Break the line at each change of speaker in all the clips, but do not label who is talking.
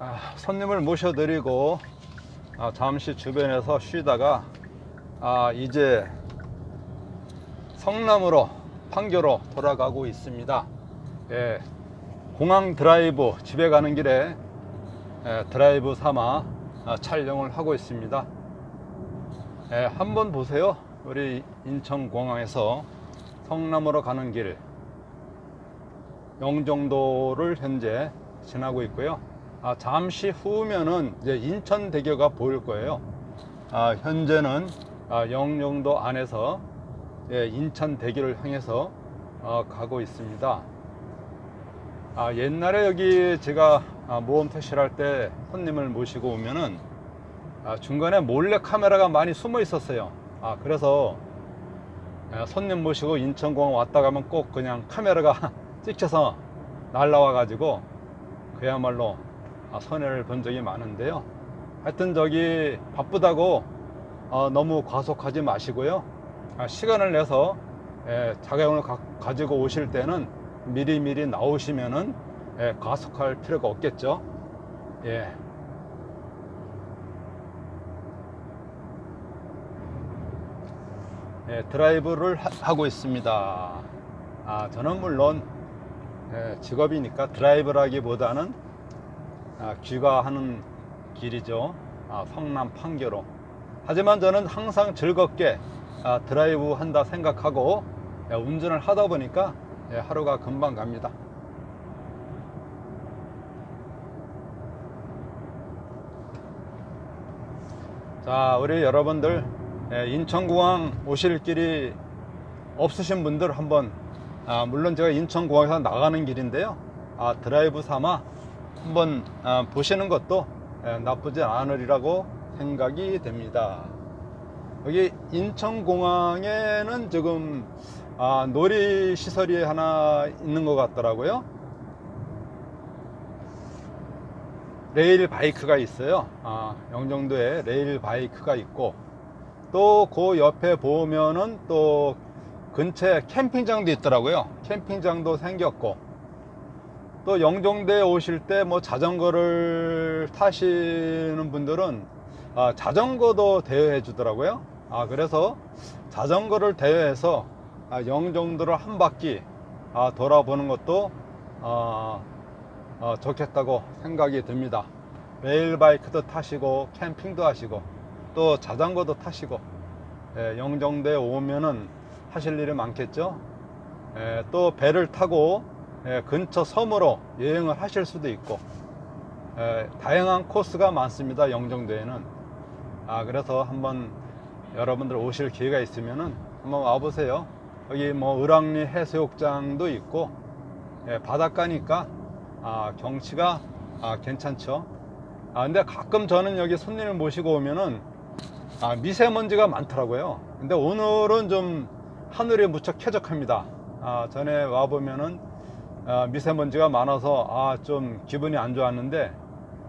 아, 손님을 모셔드리고 아, 잠시 주변에서 쉬다가 아, 이제 성남으로 판교로 돌아가고 있습니다. 예, 공항 드라이브 집에 가는 길에 예, 드라이브 삼아 아, 촬영을 하고 있습니다. 예, 한번 보세요. 우리 인천공항에서 성남으로 가는 길 영종도를 현재 지나고 있고요. 아, 잠시 후면은 이제 인천 대교가 보일 거예요. 아, 현재는 아, 영종도 안에서 예, 인천 대교를 향해서 어, 가고 있습니다. 아, 옛날에 여기 제가 아, 모험 택시를 할 때 손님을 모시고 오면은 아, 중간에 몰래 카메라가 많이 숨어 있었어요. 아, 그래서 예, 손님 모시고 인천공항 왔다 가면 꼭 그냥 카메라가 찍혀서 날라와 가지고 그야말로 아, 손해를 본 적이 많은데요. 하여튼 저기 바쁘다고 어, 너무 과속하지 마시고요. 아, 시간을 내서 예, 자가용을 가, 가지고 오실 때는 미리미리 나오시면은 예, 과속할 필요가 없겠죠. 예. 예, 드라이브를 하, 고 있습니다. 아, 저는 물론 예, 직업이니까 드라이브라기보다는 아, 귀가하는 길이죠. 아, 성남 판교로. 하지만 저는 항상 즐겁게 아, 드라이브 한다 생각하고 예, 운전을 하다 보니까 예, 하루가 금방 갑니다. 자, 우리 여러분들 예, 인천공항 오실 길이 없으신 분들 한번 아, 물론 제가 인천공항에서 나가는 길인데요. 아, 드라이브 삼아 한번 아, 보시는 것도 예, 나쁘지 않으리라고 생각이 됩니다. 여기 인천공항에는 지금 아, 놀이 시설이 하나 있는 것 같더라고요. 레일 바이크가 있어요. 아, 영종도에 레일 바이크가 있고 또 그 옆에 보면은 또 근처에 캠핑장도 있더라고요. 캠핑장도 생겼고 또 영종도에 오실 때 뭐 자전거를 타시는 분들은 아, 자전거도 대여해 주더라고요. 아, 그래서 자전거를 대여해서 아, 영종도를 한 바퀴 아, 돌아보는 것도 아, 어, 좋겠다고 생각이 듭니다. 레일바이크도 타시고 캠핑도 하시고 또 자전거도 타시고 예, 영종도에 오면은 하실 일이 많겠죠. 예, 또 배를 타고 예, 근처 섬으로 여행을 하실 수도 있고 예, 다양한 코스가 많습니다. 영종도에는 아 그래서 한번 여러분들 오실 기회가 있으면은 한번 와보세요. 여기 뭐 을왕리 해수욕장도 있고 예, 바닷가니까 아, 경치가 아, 괜찮죠. 아, 근데 가끔 저는 여기 손님을 모시고 오면은 아, 미세먼지가 많더라고요. 근데 오늘은 좀 하늘이 무척 쾌적합니다. 아, 전에 와 보면은 아, 미세먼지가 많아서 아, 좀 기분이 안 좋았는데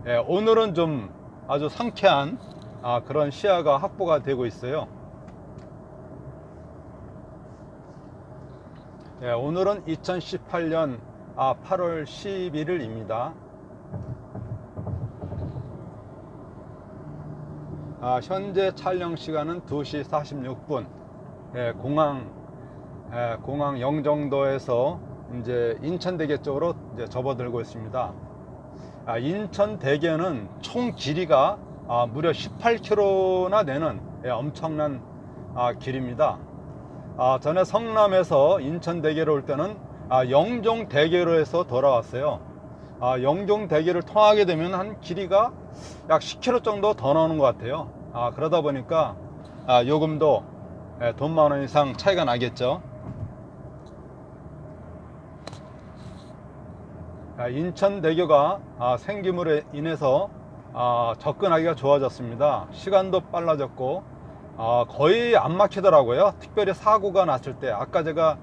예, 오늘은 좀 아주 상쾌한 아, 그런 시야가 확보가 되고 있어요. 예, 오늘은 2018년 아, 8월 11일입니다. 아, 현재 촬영 시간은 2시 46분. 예, 공항 예, 공항 영종도에서 이제 인천대교 쪽으로 이제 접어들고 있습니다. 아, 인천대교는 총 길이가 아, 무려 18km나 되는 예, 엄청난 아, 길입니다. 아, 전에 성남에서 인천대교로 올 때는 아, 영종대교로 해서 돌아왔어요. 아, 영종대교를 통하게 되면 한 길이가 약 10km 정도 더 나오는 것 같아요. 아, 그러다 보니까 아, 요금도 예, 돈만 원 이상 차이가 나겠죠. 인천대교가 아, 생김으로 인해서 아, 접근하기가 좋아졌습니다. 시간도 빨라졌고 아, 거의 안 막히더라고요. 특별히 사고가 났을 때 아까 제가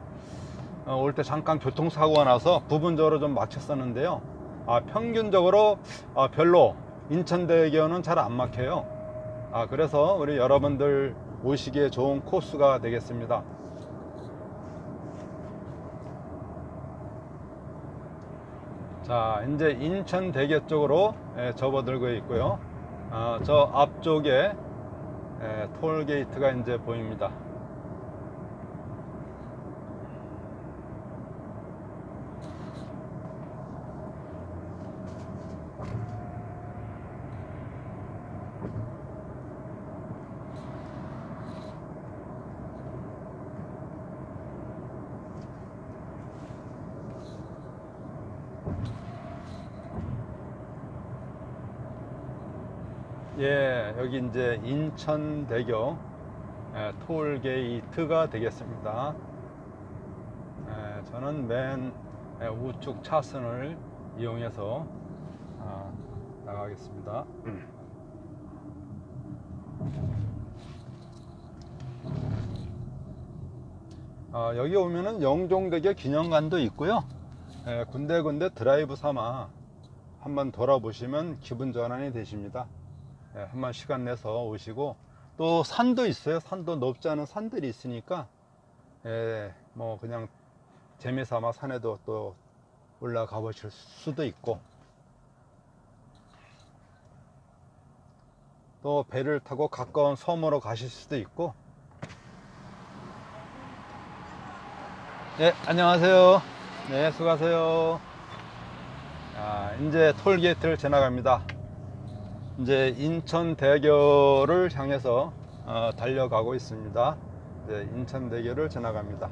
어, 올때 잠깐 교통사고가 나서 부분적으로 좀 막혔었는데요. 아, 평균적으로 아, 별로 인천대교는 잘 안 막혀요. 아, 그래서 우리 여러분들 오시기에 좋은 코스가 되겠습니다. 자, 이제 인천 대교 쪽으로 예, 접어들고 있고요. 아, 저 앞쪽에 예, 톨게이트가 이제 보입니다. 예, 여기 이제 인천대교 예, 톨게이트가 되겠습니다. 예, 저는 맨 예, 우측 차선을 이용해서 아, 나가겠습니다. 아, 여기 오면은 영종대교 기념관도 있고요. 예, 군데군데 드라이브 삼아 한번 돌아보시면 기분 전환이 되십니다. 예, 한번 시간 내서 오시고 또 산도 있어요. 산도 높지 않은 산들이 있으니까 예, 뭐 그냥 재미삼아 산에도 또 올라가 보실 수도 있고. 또 배를 타고 가까운 섬으로 가실 수도 있고. 네 안녕하세요. 네 수고하세요. 아, 이제 톨게이트를 지나갑니다 이제 인천대교를 향해서 어, 달려가고 있습니다. 네, 인천대교를 지나갑니다.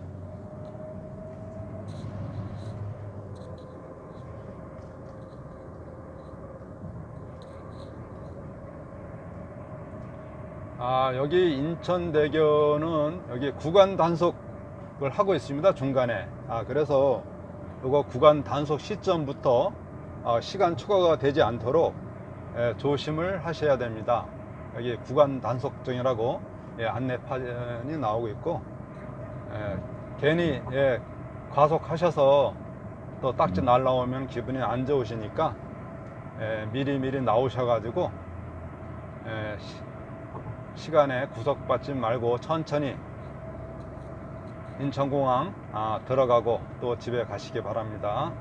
아, 여기 인천대교는 여기 구간 단속을 하고 있습니다. 중간에. 아, 그래서 이거 구간 단속 시점부터 어, 시간 추가가 되지 않도록 예, 조심을 하셔야 됩니다. 여기 구간 단속증이라고 예, 안내판이 나오고 있고 예, 괜히 예, 과속하셔서 또 딱지 날라오면 기분이 안 좋으시니까 예, 미리 미리 나오셔가지고 예, 시, 간에 구속받지 말고 천천히 인천공항 아, 들어가고 또 집에 가시기 바랍니다.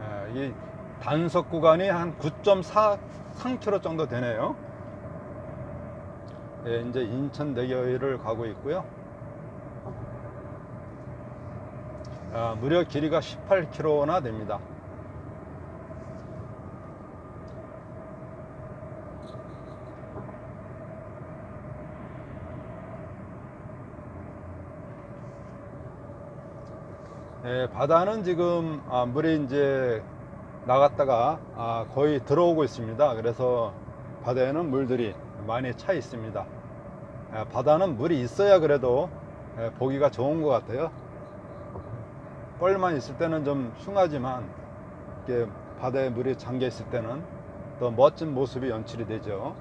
예, 이 단속 구간이 한 9.4 3km 정도 되네요. 예, 이제 인천대교를 가고 있고요. 아, 무려 길이가 18km나 됩니다. 예, 바다는 지금 아, 물이 이제 나갔다가 아, 거의 들어오고 있습니다. 그래서 바다에는 물들이 많이 차 있습니다. 예, 바다는 물이 있어야 그래도 예, 보기가 좋은 것 같아요. 뻘만 있을 때는 좀 흉하지만 이렇게 바다에 물이 잠겨 있을 때는 더 멋진 모습이 연출이 되죠.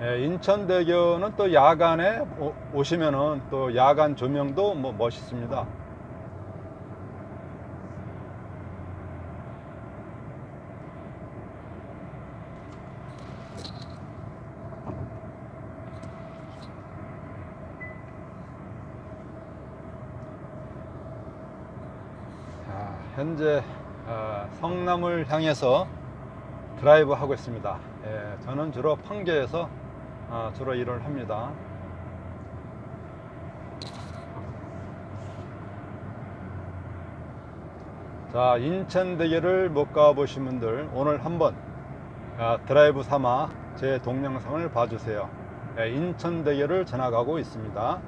예, 인천대교는 또 야간에 오- 오시면은 또 야간 조명도 뭐 멋있습니다. 자, 현재 어, 성남을 향해서 드라이브 하고 있습니다. 예, 저는 주로 판교에서 어, 주로 일을 합니다. 자, 인천대교를 못 가보신 분들 오늘 한번 아, 드라이브 삼아 제 동영상을 봐주세요. 예, 인천대교를 지나가고 있습니다.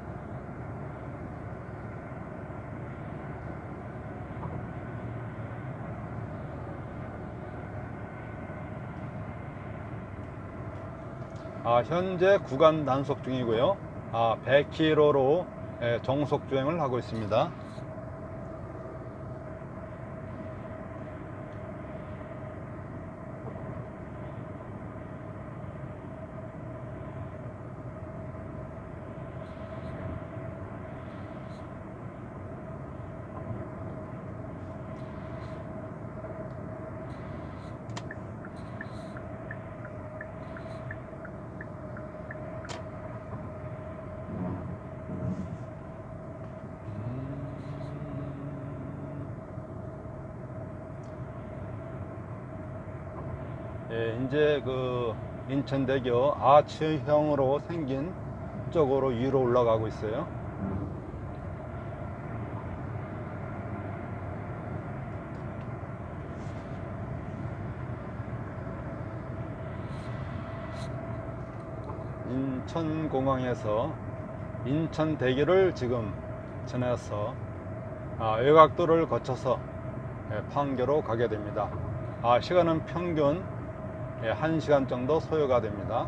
아, 현재 구간 단속 중이고요. 아, 100km로 정속 주행을 하고 있습니다. 예, 이제 그 인천대교 아치형으로 생긴 쪽으로 위로 올라가고 있어요. 인천공항에서 인천대교를 지금 지나서 아, 외곽도를 거쳐서 예, 판교로 가게 됩니다. 아, 시간은 평균 예, 1시간 정도 소요가 됩니다.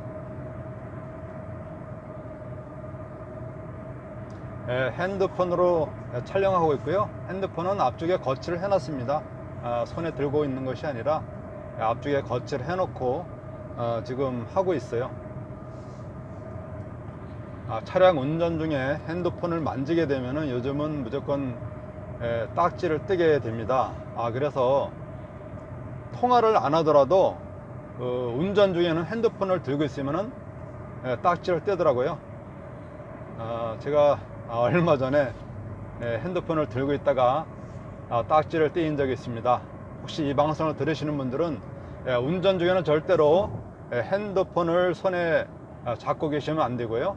예, 핸드폰으로 예, 촬영하고 있고요. 핸드폰은 앞쪽에 거치를 해놨습니다. 아, 손에 들고 있는 것이 아니라 예, 앞쪽에 거치를 해놓고 어, 지금 하고 있어요. 아, 차량 운전 중에 핸드폰을 만지게 되면은 요즘은 무조건 예, 딱지를 뜨게 됩니다. 아, 그래서 통화를 안 하더라도 그 운전 중에는 핸드폰을 들고 있으면은 예, 딱지를 떼더라고요. 아, 제가 아, 얼마 전에 예, 핸드폰을 들고 있다가 아, 딱지를 떼인 적이 있습니다. 혹시 이 방송을 들으시는 분들은 예, 운전 중에는 절대로 예, 핸드폰을 손에 아, 잡고 계시면 안 되고요.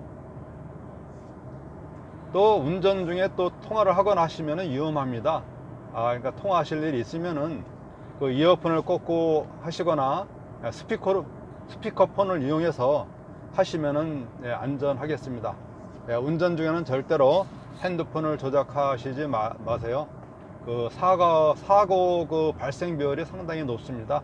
또 운전 중에 또 통화를 하거나 하시면 위험합니다. 아, 그러니까 통화하실 일이 있으면은 그 이어폰을 꽂고 하시거나 스피커로 스피커폰을 이용해서 하시면은 예, 안전하겠습니다. 예, 운전 중에는 절대로 핸드폰을 조작하시지 마, 마세요. 그 사고 사고 그 발생 비율이 상당히 높습니다.